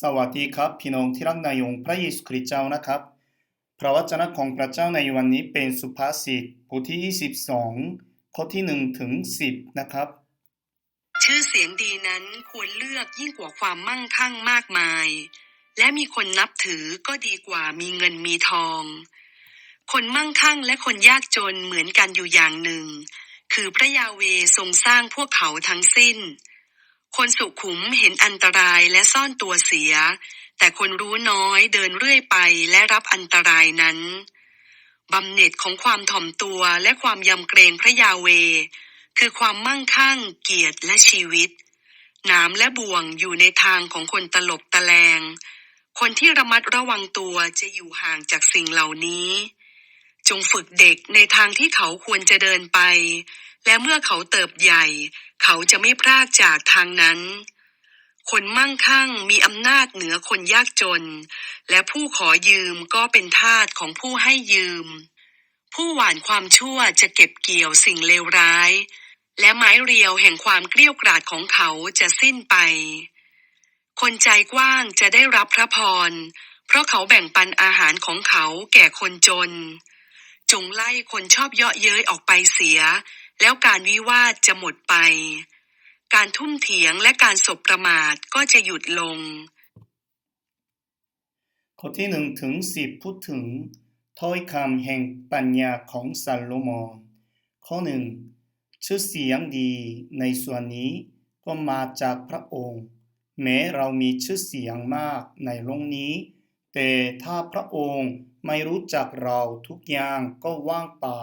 สวัสดีครับ พี่น้องที่รักในองค์พระเยซูคริสต์เจ้านะครับ พระวจนะของพระเจ้าในวันนี้เป็นสุภาษิตบทที่ 22 ข้อที่ 1 ถึง 10 นะครับ ชื่อเสียงดีนั้นควรเลือกยิ่งกว่าความมั่งคั่งมากมาย และมีคนนับถือก็ดีกว่ามีเงินมีทอง คนมั่งคั่งและคนยากจนเหมือนกันอยู่อย่างหนึ่ง คือพระยาเวทรงสร้างพวกเขาทั้งสิ้น คนสุขุมเห็นอันตรายและซ่อนตัวเสีย แต่คนรู้น้อยเดินเรื่อยไปและรับอันตรายนั้นบำเหน็จของความถ่อมตัวและความยำเกรงพระยาเว คือความมั่งคั่ง เกียรติและชีวิตหนามและบ่วงอยู่ในทางของคนตลบตะแลง คนที่ระมัดระวังตัวจะอยู่ห่างจากสิ่งเหล่านี้ จงฝึกเด็กในทางที่เขาควรจะเดินไป และเมื่อเขาเติบใหญ่ เขาจะไม่พลากจากทางนั้น คนมั่งคั่งมีอำนาจเหนือคนยากจน และผู้ขอยืมก็เป็นทาสของผู้ให้ยืม ผู้หว่านความชั่วจะเก็บเกี่ยวสิ่งเลวร้าย และไม้เรียวแห่งความเกลี้ยวกราดของเขาจะสิ้นไป คนใจกว้างจะได้รับพระพร เพราะเขาแบ่งปันอาหารของเขาแก่คนจน จงไล่คนชอบเยาะเย้ยออกไปเสีย แล้วการวิวาทจะหมดไป การทุ่มเถียงและการสบประมาทก็จะหยุดลง ข้อที่1ถึง10พูดถึงถ้อยคำแห่งปัญญาของซาโลมอน ข้อ1ชื่อเสียงดีในส่วนนี้ก็มาจากพระองค์ แม้เรามีชื่อเสียงมากในโลกนี้ แต่ถ้าพระองค์ไม่รู้จักเราทุกอย่างก็ว่างเปล่า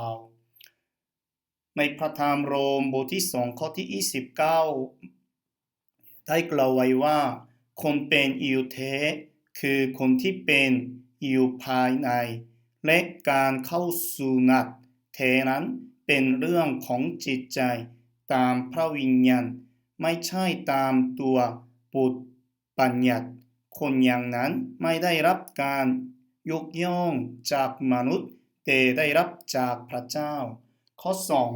ในพระธรรมโรมบทที่สองข้อที่ 29 ได้กล่าวไว้ว่า คนเป็นอิวเทคือคนที่เป็นอิวภายใน และการเข้าสู่นัดเทนั้นเป็นเรื่องของจิตใจตามพระวิญญาณไม่ใช่ตามตัวปุตปัญญาต คนอย่างนั้นไม่ได้รับการยกย่องจากมนุษย์ แต่ได้รับจากพระเจ้า ข้อ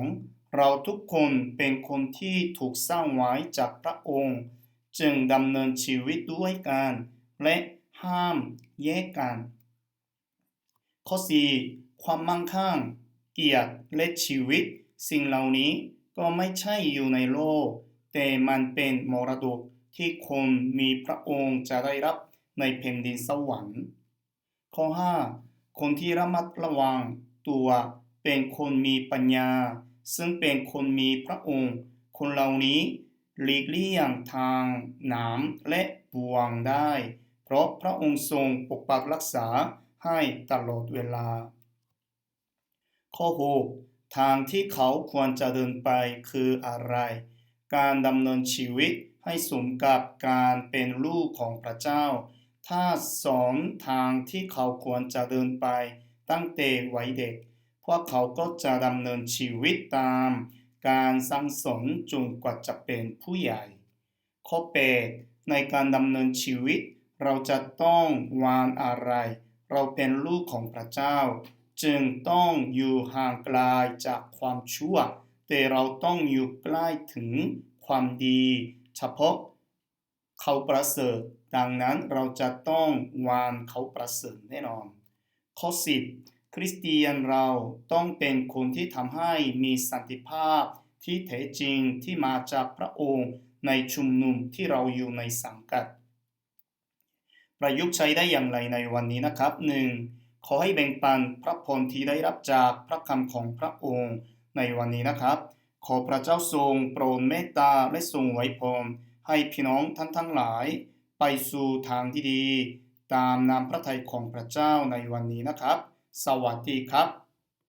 2 เราทุกคนเป็นคนที่ถูกสร้างไว้จากพระองค์ จึงดำเนินชีวิตด้วยกัน และห้ามแยกกัน ข้อ 4 ความมั่งคั่ง เกียรติและชีวิต สิ่งเหล่านี้ก็ไม่ใช่อยู่ในโลก แต่มันเป็นมรดก ที่คนมีพระองค์จะได้รับในแผ่นดินสวรรค์ ข้อ 5 คนที่ระมัดระวังตัวเป็นคนมีปัญญา ซึ่งเป็นคนมีพระองค์ คนเหล่านี้หลีกเลี่ยงทางหน้ำและบ่วงได้ เพราะพระองค์ทรงปกปักรักษาให้ตลอดเวลา ข้อ 6 ทางที่เขาควรจะเดินไปคืออะไร การดำเนินชีวิต ให้สมกับการเป็นลูกของพระเจ้า ถ้าสอนทางที่เขาควรจะเดินไปตั้งแต่วัยเด็ก พวกเขาก็จะดำเนินชีวิตตาม การสั่งสอนจนกว่าจะเป็นผู้ใหญ่ ข้อ8ในการดำเนินชีวิต เราจะต้องวางอะไร เราเป็นลูกของพระเจ้า จึงต้องอยู่ห่างไกลจากความชั่ว แต่เราต้องอยู่ใกล้ถึงความดี เฉพาะเขาประเสริฐ ดังนั้นเราจะต้องวางเขาประเสริฐแน่นอน ข้อ 10 คริสเตียนเราต้องเป็นคนที่ทำให้มีสันติภาพที่แท้จริงที่มาจากพระองค์ในชุมนุมที่เราอยู่ในสังกัด ประยุกต์ใช้ได้อย่างไรในวันนี้นะครับ 1. ขอให้แบ่งปันพระพรที่ได้รับจากพระคำของพระองค์ในวันนี้นะครับ ขอพระเจ้าทรงโปรดเมตตาและทรงไว้พรให้พี่น้องท่านทั้งหลาย ไปสู่ทางที่ดี ตามนามพระทัยของพระเจ้าในวันนี้นะครับ สวัสดีครับ